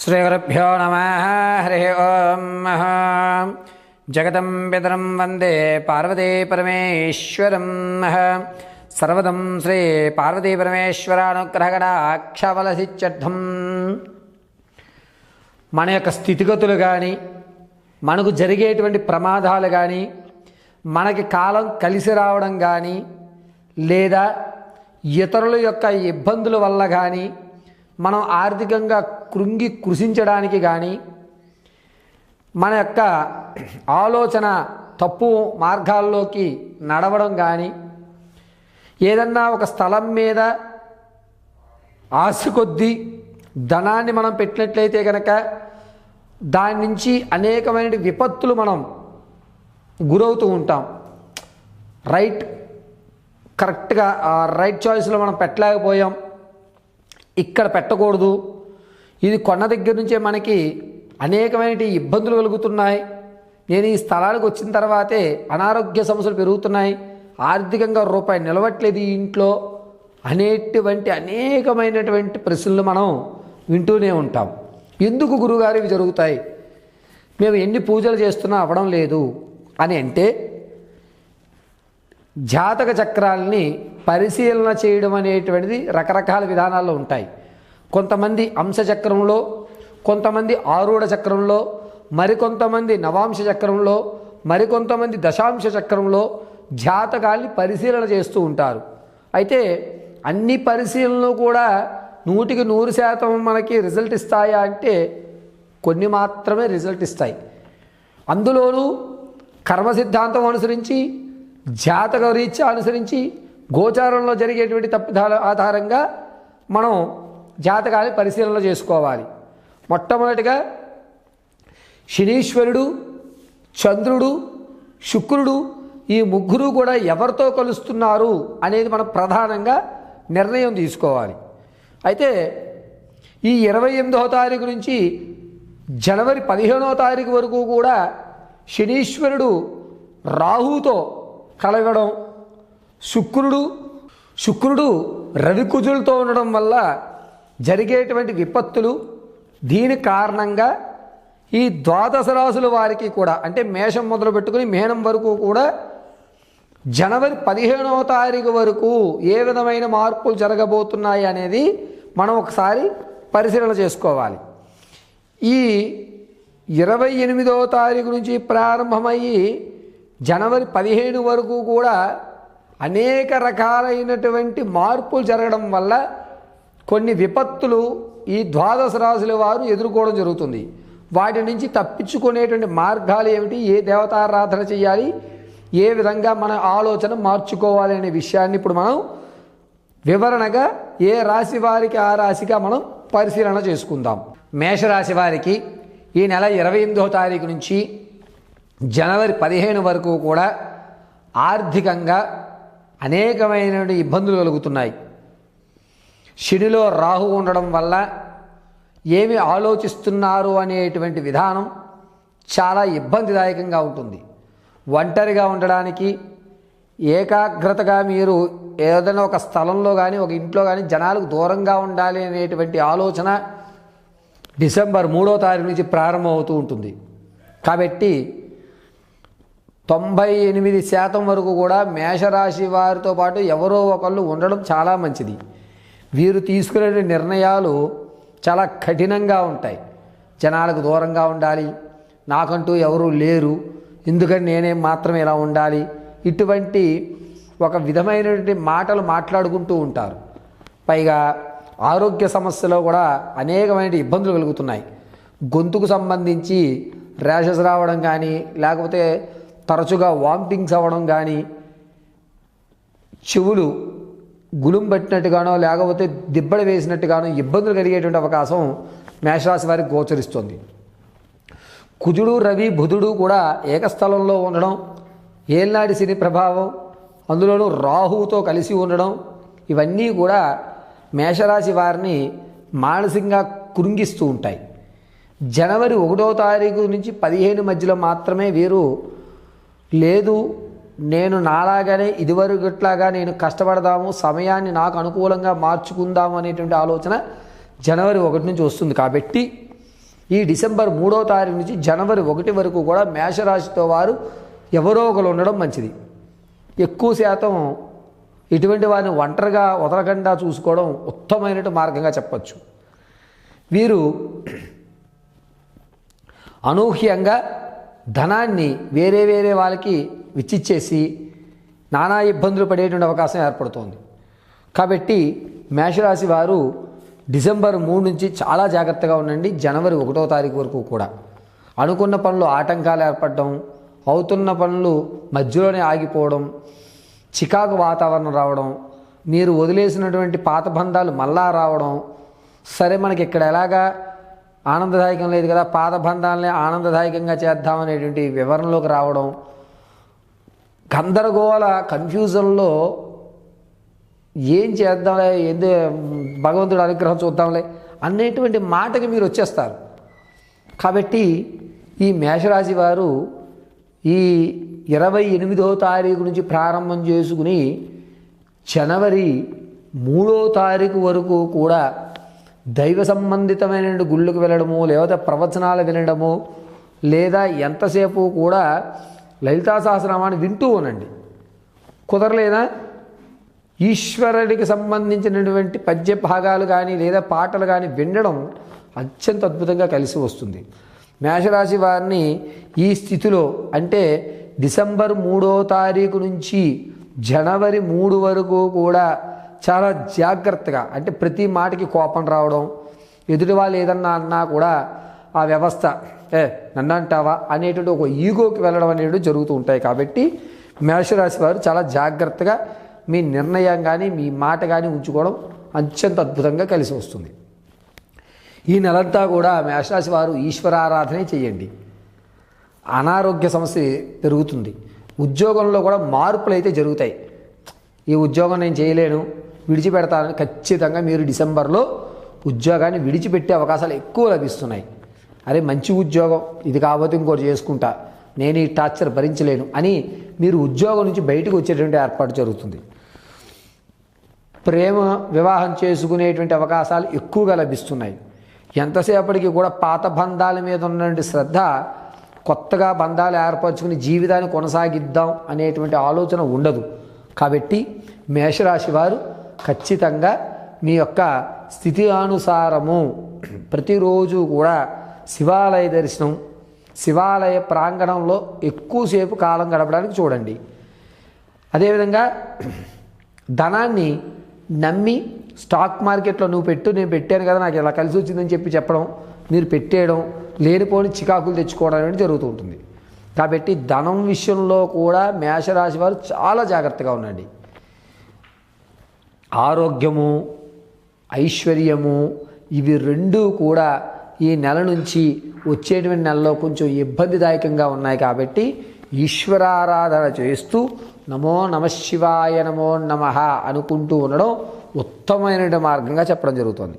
శ్రీగురుభ్యో నమ హరి ఓం జగతం పితరం వందే పార్వతీ పరమేశ్వరం సర్వదం శ్రీ పార్వతీ పరమేశ్వరానుగ్రహగడాక్షవలసిత్యర్థం మన యొక్క స్థితిగతులు కానీ మనకు జరిగేటువంటి ప్రమాదాలు కానీ మనకి కాలం కలిసి రావడం కానీ లేదా ఇతరుల యొక్క ఇబ్బందుల వల్ల కానీ మనం ఆర్థికంగా కృంగి కృషించడానికి కానీ మన యొక్క ఆలోచన తప్పు మార్గాల్లోకి నడవడం కానీ ఏదన్నా ఒక స్థలం మీద ఆశ కొద్దీ ధనాన్ని మనం పెట్టినట్లయితే కనుక దాని నుంచి అనేకమైన విపత్తులు మనం గురవుతూ ఉంటాం. రైట్ కరెక్ట్గా రైట్ చాయిస్లో మనం పెట్టలేకపోయాం. ఇక్కడ పెట్టకూడదు. ఇది కొన్న దగ్గర నుంచే మనకి అనేకమైన ఇబ్బందులు కలుగుతున్నాయి. నేను ఈ స్థలానికి వచ్చిన తర్వాతే అనారోగ్య సమస్యలు పెరుగుతున్నాయి. ఆర్థికంగా రూపాయి నిలవట్లేదు ఈ ఇంట్లో. అనేటువంటి అనేకమైనటువంటి ప్రశ్నలు మనం వింటూనే ఉంటాం. ఎందుకు గురుగారు ఇవి జరుగుతాయి? మేము ఎన్ని పూజలు చేస్తున్నా అవ్వడం లేదు. అని అంటే జాతక చక్రాల్ని పరిశీలన చేయడం అనేటువంటిది రకరకాల విధానాల్లో ఉంటాయి. కొంతమంది అంశచక్రంలో కొంతమంది ఆరూఢ చక్రంలో మరికొంతమంది నవాంశ చక్రంలో మరికొంతమంది దశాంశ చక్రంలో జాతకాల్ని పరిశీలన చేస్తూ ఉంటారు. అయితే అన్ని పరిశీలనలు కూడా నూటికి నూరు శాతం మనకి రిజల్ట్ ఇస్తాయా అంటే కొన్ని మాత్రమే రిజల్ట్ ఇస్తాయి. అందులోనూ కర్మ సిద్ధాంతం అనుసరించి జాతక రీత్యా అనుసరించి గోచారంలో జరిగేటువంటి తప్పిదాల ఆధారంగా మనం జాతకాన్ని పరిశీలన చేసుకోవాలి. మొట్టమొదటిగా శనీశ్వరుడు చంద్రుడు శుక్రుడు ఈ ముగ్గురు కూడా ఎవరితో కలుస్తున్నారు అనేది మనం ప్రధానంగా నిర్ణయం తీసుకోవాలి. అయితే ఈ ఇరవై ఎనిమిదవ తారీఖు నుంచి జనవరి పదిహేనవ తారీఖు వరకు కూడా శనీశ్వరుడు రాహుతో కలగడం శుక్రుడు శుక్రుడు రవికుజులతో ఉండడం వల్ల జరిగేటువంటి విపత్తులు దీని కారణంగా ఈ ద్వాదశ రాసుల వారికి కూడా అంటే మేషం మొదలు పెట్టుకుని మేనం వరకు కూడా జనవరి పదిహేనవ తారీఖు వరకు ఏ విధమైన మార్పులు జరగబోతున్నాయి అనేది మనం ఒకసారి పరిశీలన చేసుకోవాలి. ఈ ఇరవై ఎనిమిదవ తారీఖు నుంచి ప్రారంభమయ్యి జనవరి పదిహేను వరకు కూడా అనేక రకాలైనటువంటి మార్పులు జరగడం వల్ల కొన్ని విపత్తులు ఈ ద్వాదశ రాశుల వారు ఎదుర్కోవడం జరుగుతుంది. వాటి నుంచి తప్పించుకునేటువంటి మార్గాలు ఏమిటి? ఏ దేవతారాధన చేయాలి? ఏ విధంగా మన ఆలోచన మార్చుకోవాలి అనే విషయాన్ని ఇప్పుడు మనం వివరణగా ఏ రాశి వారికి ఆ రాశిగా మనం పరిశీలన చేసుకుందాం. మేషరాశి వారికి ఈ నెల ఇరవై ఎనిమిదవ తారీఖు నుంచి జనవరి పదిహేను వరకు కూడా ఆర్థికంగా అనేకమైన ఇబ్బందులు కలుగుతున్నాయి. శనిలో రాహు ఉండడం వల్ల ఏమి ఆలోచిస్తున్నారు అనేటువంటి విధానం చాలా ఇబ్బందిదాయకంగా ఉంటుంది. ఒంటరిగా ఉండడానికి ఏకాగ్రతగా మీరు ఏదైనా ఒక స్థలంలో కానీ ఒక ఇంట్లో కానీ జనాలకు దూరంగా ఉండాలి అనేటువంటి ఆలోచన డిసెంబర్ మూడో తారీఖు నుంచి ప్రారంభమవుతూ ఉంటుంది. కాబట్టి తొంభై ఎనిమిది శాతం వరకు కూడా మేషరాశి వారితో పాటు ఎవరో ఒకళ్ళు ఉండడం చాలా మంచిది. వీరు తీసుకునే నిర్ణయాలు చాలా కఠినంగా ఉంటాయి. జనాలకు దూరంగా ఉండాలి. నాకంటూ ఎవరూ లేరు. ఎందుకని నేనే మాత్రం ఇలా ఉండాలి? ఇటువంటి ఒక విధమైనటువంటి మాటలు మాట్లాడుకుంటూ ఉంటారు. పైగా ఆరోగ్య సమస్యలో కూడా అనేకమైన ఇబ్బందులు కలుగుతున్నాయి. గొంతుకు సంబంధించి ర్యాషెస్ రావడం కానీ లేకపోతే తరచుగా వామిటింగ్స్ అవ్వడం కానీ చెవులు గులుం పట్టినట్టుగానో లేకపోతే దిబ్బడ వేసినట్టుగానో ఇబ్బందులు కలిగేటువంటి అవకాశం మేషరాశి వారికి గోచరిస్తుంది. కుజుడు రవి బుధుడు కూడా ఏకస్థలంలో ఉండడం ఏల్నాటి శని ప్రభావం అందులోనూ రాహువుతో కలిసి ఉండడం ఇవన్నీ కూడా మేషరాశి వారిని మానసికంగా కృంగిస్తూ ఉంటాయి. జనవరి ఒకటో తారీఖు నుంచి పదిహేను మధ్యలో మాత్రమే వీరు లేదు నేను నాలాగానే ఇదివరకుట్లాగా నేను కష్టపడదాము సమయాన్ని నాకు అనుకూలంగా మార్చుకుందాము అనేటువంటి ఆలోచన జనవరి ఒకటి నుంచి వస్తుంది కాబట్టి ఈ డిసెంబర్ మూడో తారీఖు నుంచి జనవరి ఒకటి వరకు కూడా మేషరాశితో వారు ఎవరో ఒకరు ఉండడం మంచిది. ఎక్కువ శాతం ఇటువంటి వారిని ఒంటరిగా వదలకుండా చూసుకోవడం ఉత్తమమైన మార్గంగా చెప్పచ్చు. వీరు అనూహ్యంగా ధనాన్ని వేరే వేరే వాళ్ళకి విచ్చిచ్చేసి నానా ఇబ్బందులు పడేటువంటి అవకాశం ఏర్పడుతోంది. కాబట్టి మేషరాశి వారు డిసెంబర్ మూడు నుంచి చాలా జాగ్రత్తగా ఉండండి. జనవరి ఒకటో తారీఖు వరకు కూడా. అనుకున్న పనులు ఆటంకాలు ఏర్పడడం అవుతున్న పనులు మధ్యలోనే ఆగిపోవడం చికాకు వాతావరణం రావడం మీరు వదిలేసినటువంటి పాత బంధాలు మళ్ళా రావడం సరే మనకి ఇక్కడ ఎలాగా ఆనందదాయకం లేదు కదా పాత బంధాలనే ఆనందదాయకంగా చేద్దామనేటువంటి వివరణలోకి రావడం గందరగోళ కన్ఫ్యూజన్లో ఏం చేద్దాంలే ఏంది భగవంతుడు అనుగ్రహం చూద్దాంలే అనేటువంటి మాటకి మీరు వచ్చేస్తారు. కాబట్టి ఈ మేషరాశి వారు ఈ ఇరవై ఎనిమిదో తారీఖు నుంచి ప్రారంభం చేసుకుని జనవరి మూడో తారీఖు వరకు కూడా దైవ సంబంధితమైన గుళ్ళకు వెళ్ళడము లేదా ప్రవచనాలు వినడము లేదా ఎంతసేపు కూడా లలితా సహస్రనామాన్ని వింటూ ఉనండి కుదరలేదా? ఈశ్వరుడికి సంబంధించినటువంటి పద్య భాగాలు కానీ లేదా పాటలు కానీ వినడం అత్యంత అద్భుతంగా కలిసి వస్తుంది. మేషరాశి వారిని ఈ స్థితిలో అంటే డిసెంబర్ మూడో తారీఖు నుంచి జనవరి మూడు వరకు కూడా చాలా జాగ్రత్తగా అంటే ప్రతి మాటకి కోపం రావడం ఎదుటి వాళ్ళు ఏదన్నా అన్నా కూడా ఆ వ్యవస్థ ఏ నన్ను అంటావా అనేటువంటి ఒక ఈగోకి వెళ్ళడం అనేవి జరుగుతూ ఉంటాయి కాబట్టి మేషరాశి వారు చాలా జాగ్రత్తగా మీ నిర్ణయం కానీ మీ మాట కానీ ఉంచుకోవడం అత్యంత అద్భుతంగా కలిసి వస్తుంది. ఈ నెలంతా కూడా మేషరాశి వారు ఈశ్వరారాధనే చేయండి. అనారోగ్య సమస్య పెరుగుతుంది. ఉద్యోగంలో కూడా మార్పులు అయితే జరుగుతాయి. ఈ ఉద్యోగం నేను చేయలేను విడిచిపెడతానని ఖచ్చితంగా మీరు డిసెంబర్లో ఉద్యోగాన్ని విడిచిపెట్టే అవకాశాలు ఎక్కువ లభిస్తున్నాయి. అరే మంచి ఉద్యోగం ఇది కాకపోతే ఇంకోటి చేసుకుంటా. నేను ఈ టార్చర్ భరించలేను అని మీరు ఉద్యోగం నుంచి బయటకు వచ్చేటువంటి ఏర్పాటు జరుగుతుంది. ప్రేమ వివాహం చేసుకునేటువంటి అవకాశాలు ఎక్కువగా లభిస్తున్నాయి. ఎంతసేపటికి కూడా పాత బంధాల మీద ఉన్నటువంటి శ్రద్ధ కొత్తగా బంధాలు ఏర్పరచుకుని జీవితాన్ని కొనసాగిద్దాం అనేటువంటి ఆలోచన ఉండదు. కాబట్టి మేషరాశి వారు ఖచ్చితంగా మీ యొక్క స్థితి అనుసారము ప్రతిరోజు కూడా శివాలయ దర్శనం శివాలయ ప్రాంగణంలో ఎక్కువసేపు కాలం గడపడానికి చూడండి. అదేవిధంగా ధనాన్ని నమ్మి స్టాక్ మార్కెట్లో నువ్వు పెట్టు నేను పెట్టాను కదా నాకు ఇలా కలిసి వచ్చిందని చెప్పి చెప్పడం మీరు పెట్టేయడం లేనిపోని చికాకులు తెచ్చుకోవడం అనేది జరుగుతూ ఉంటుంది. కాబట్టి ధనం విషయంలో కూడా మేషరాశి వారు చాలా జాగ్రత్తగా ఉండండి. ఆరోగ్యము ఐశ్వర్యము ఇవి రెండూ కూడా ఈ నెల నుంచి వచ్చేటువంటి నెలలో కొంచెం ఇబ్బందిదాయకంగా ఉన్నాయి కాబట్టి ఈశ్వరారాధన చేస్తూ నమో నమశివాయ నమో నమ అనుకుంటూ ఉండడం ఉత్తమమైన మార్గంగా చెప్పడం జరుగుతుంది.